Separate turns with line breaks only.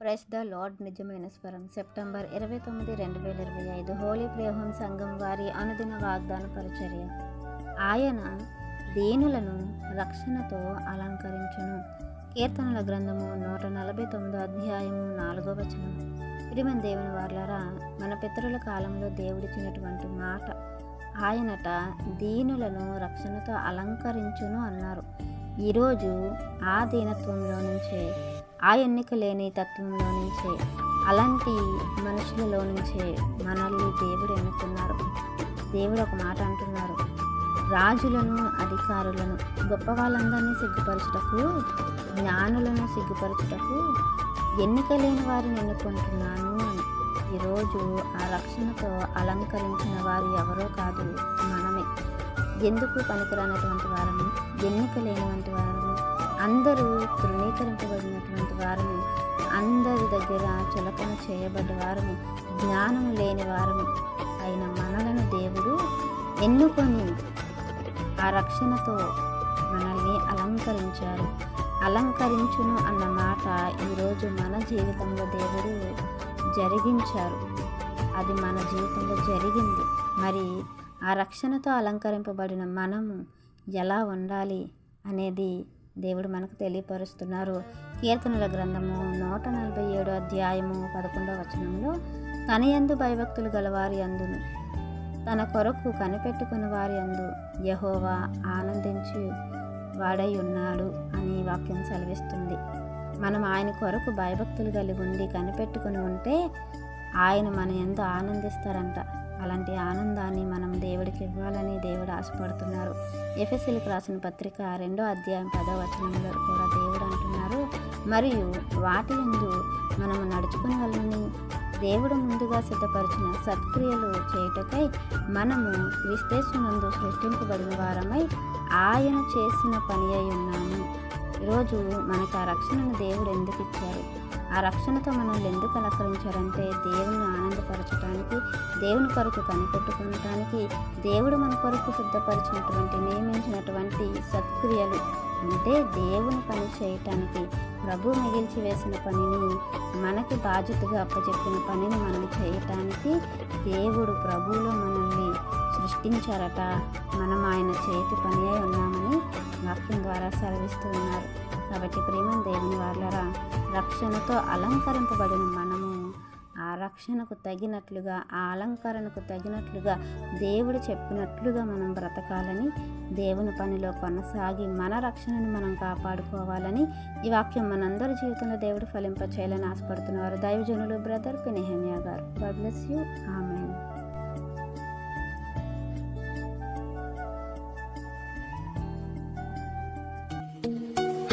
Press the lord నిజమైన స్వరం. September ఇరవై తొమ్మిది రెండు వేల ఇరవై ఐదు హోలీ ప్రేహం సంఘం వారి అనుదిన వాగ్దాన పరిచర్య. ఆయన దీనులను రక్షణతో అలంకరించును. కీర్తనల గ్రంథము నూట నలభై తొమ్మిదో అధ్యాయము నాలుగో వచనం. ప్రియమైన దేవుని వార్లరా మన పితరుల కాలంలో దేవుడిచ్చినటువంటి మాట ఆయనట దీనులను రక్షణతో అలంకరించును అన్నారు. ఈరోజు ఆ దీనత్వంలో నుంచే ఆ ఎన్నిక లేని తత్వంలో నుంచే అలాంటి మనుషులలో నుంచే మనల్ని దేవుడు ఎన్నుకున్నారు. దేవుడు ఒక మాట అంటున్నారు. రాజులను అధికారులను గొప్ప వాళ్ళందరినీ సిగ్గుపరచుటకు జ్ఞానులను సిగ్గుపరచుటకు ఎన్నిక లేని వారిని ఎన్నుకుంటున్నాను అని. ఈరోజు ఆ రక్షణతో అలంకరించిన వారు ఎవరో కాదు మనమే. ఎందుకు పనికిరానటువంటి వారము? ఎన్నిక లేనివంటి వారము అందరూ తృణీకరింపబడినటువంటి వారము. అందరి దగ్గర చులకన చేయబడ్డ వారము. జ్ఞానం లేని వారము అయిన మనలను దేవుడు ఎన్నుకొని ఆ రక్షణతో మనల్ని అలంకరించారు అలంకరించును అన్న మాట ఈరోజు మన జీవితంలో దేవుడు జరిగించారు. అది మన జీవితంలో జరిగింది. మరి ఆ రక్షణతో అలంకరింపబడిన మనము ఎలా ఉండాలి అనేది దేవుడు మనకు తెలియపరుస్తున్నారు. కీర్తనల గ్రంథము నూట నలభై ఏడు అధ్యాయము పదకొండవ వచనంలో తన ఎందు భయభక్తులు గలవారి అందును. తన కొరకు కనిపెట్టుకుని వారి అందు యహోవా ఆనందించి వాడై ఉన్నాడు అని వాక్యం సెలవిస్తుంది. మనం ఆయన కొరకు భయభక్తులు కలిగి ఉండి కనిపెట్టుకుని ఉంటే ఆయన మన ఎందు ఆనందిస్తారంట. అలాంటి ఆనందాన్ని మనం దేవుడికి ఇవ్వాలని దేవుడు ఆశపడుతున్నారు. ఎఫ్ఎస్సీలకు రాసిన పత్రిక రెండో అధ్యాయం పదో వచనంలో కూడా దేవుడు అంటున్నారు. మరియు వాటి ఎందు మనము నడుచుకుని వాళ్ళని దేవుడు ముందుగా సిద్ధపరిచిన సత్క్రియలు చేయుటకై మనము క్రిస్తేశ్వనందు సృష్టింపబడిన వారమై ఆయన చేసిన పని అయి ఉన్నాము. ఈరోజు మనకు ఆ రక్షణను దేవుడు ఎందుకు ఇచ్చారు? ఆ రక్షణతో మనల్ని ఎందుకు అలంకరించారంటే దేవుని ఆనందపరచడానికి దేవుని కొరకు కనిపెట్టుకోవటానికి దేవుడు మన కొరకు సిద్ధపరిచినటువంటి నియమించినటువంటి సత్క్రియలు. అంటే దేవుని పని చేయటానికి ప్రభు మిగిల్చి వేసిన పనిని మనకి బాధ్యతగా అప్పచెప్పిన పనిని మనం చేయటానికి దేవుడు ప్రభువులో మనల్ని సృష్టించారట. మనం ఆయన చేతి పని అయి ఉన్నామని వాక్యం ద్వారా సెలవిస్తూ ఉన్నారు. కాబట్టి ప్రేమ దేవుని వాళ్ళరా రక్షణతో అలంకరింపబడిన మనము. ఆ రక్షణకు తగినట్లుగా ఆ అలంకరణకు తగినట్లుగా దేవుడు చెప్పినట్లుగా మనం బ్రతకాలని దేవుని పనిలో కొనసాగి మన రక్షణను మనం కాపాడుకోవాలని ఈ వాక్యం మనందరి జీవితంలో దేవుడు ఫలింపచేయాలని ఆశపడుతున్నారు దైవజనులు బ్రదర్ పినిహమ్యా గారు. God యూ ఆమె